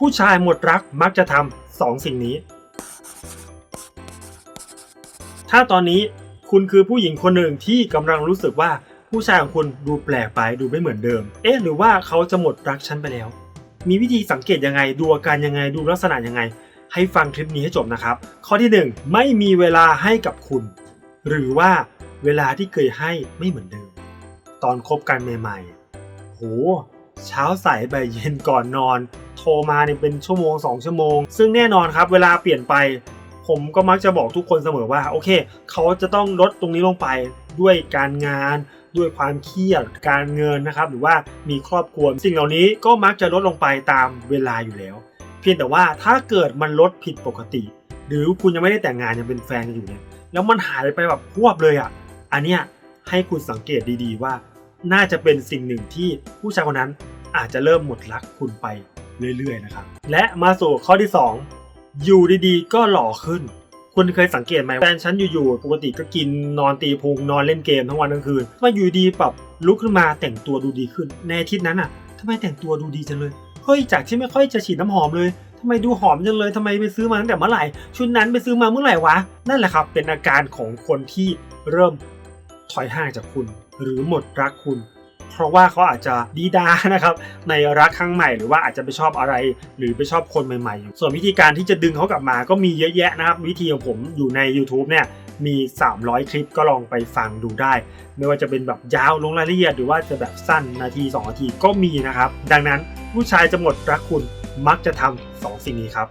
ผู้ชายหมดรักมักจะทำสองสิ่งนี้ ถ้าตอนนี้คุณคือผู้หญิงคนหนึ่งที่กำลังรู้สึกว่าผู้ชายของคุณดูแปลกไปดูไม่เหมือนเดิม เอ๊ะหรือว่าเขาจะหมดรักฉันไปแล้ว มีวิธีสังเกตยังไงดูอาการยังไงดูลักษณะยังไง ให้ฟังคลิปนี้ให้จบนะครับ ข้อที่หนึ่งไม่มีเวลาให้กับคุณ หรือว่าเวลาที่เคยให้ไม่เหมือนเดิม ตอนคบกันใหม่ๆ โห เช้าสายบ่ายเย็นก่อนนอน รมาเนี่ยเป็นชั่วโมงสองชั่วโมง ซึ่งแน่นอนครับ เวลาเปลี่ยนไป ผมก็มักจะบอกทุกคนเสมอว่าโอเค เขาจะต้องลดตรงนี้ลงไปด้วยการงานด้วยความเครียดการเงินนะครับหรือว่ามีครอบครัวสิ่งเหล่านี้ก็มักจะลดลงไปตามเวลาอยู่แล้ว เพียงแต่ว่าถ้าเกิดมันลดผิดปกติ หรือคุณยังไม่ได้แต่งงานยังเป็นแฟนกันอยู่เนี่ยแล้วมันหายไปแบบพวบเลยอะอันเนี้ยให้คุณสังเกตดีๆว่า น่าจะเป็นสิ่งหนึ่งที่ผู้ชายคนนั้นอาจจะเริ่มหมดรักคุณไป เรื่อยๆนะครับ และมาสู่ข้อที่ 2 อยู่ดีๆ ก็หล่อขึ้น คุณเคยสังเกตไหมแฟนฉันอยู่ๆปกติก็กินนอนตีพุงนอนเล่นเกมทั้งวันทั้งคืนมาอยู่ดีปรับลุกขึ้นมาแต่งตัวดูดีขึ้น ในอาทิตย์นั้นอะทำไมแต่งตัวดูดีจังเลยเฮ้ยจากที่ไม่ค่อยจะฉีดน้ำหอมเลยทำไมดูหอมจังเลยทำไมไปซื้อมาตั้งแต่เมื่อไหร่ ชุดนั้นไปซื้อมาเมื่อไหร่วะ นั่นแหละครับ เป็นอาการของคนที่เริ่มถอยห่างจากคุณ หรือหมดรักคุณ เพราะว่าเขาอาจจะดีดานะครับในรักครั้งใหม่หรือว่าอาจจะไปชอบอะไร หรือไปชอบคนใหม่ๆอยู่ส่วนวิธีการที่จะดึงเขากลับมาก็มีเยอะแยะนะครับ วิธีของผมอยู่ใน YouTube เนี่ยมี 300 คลิปก็ลองไปฟังดูได้ ไม่ว่าจะเป็นแบบยาวลงรายละเอียดหรือว่าจะแบบสั้นนาที 2 นาทีก็มีนะครับ ดังนั้นผู้ชายจะหมดรักคุณมักจะทำสองสิ่งนี้ครับ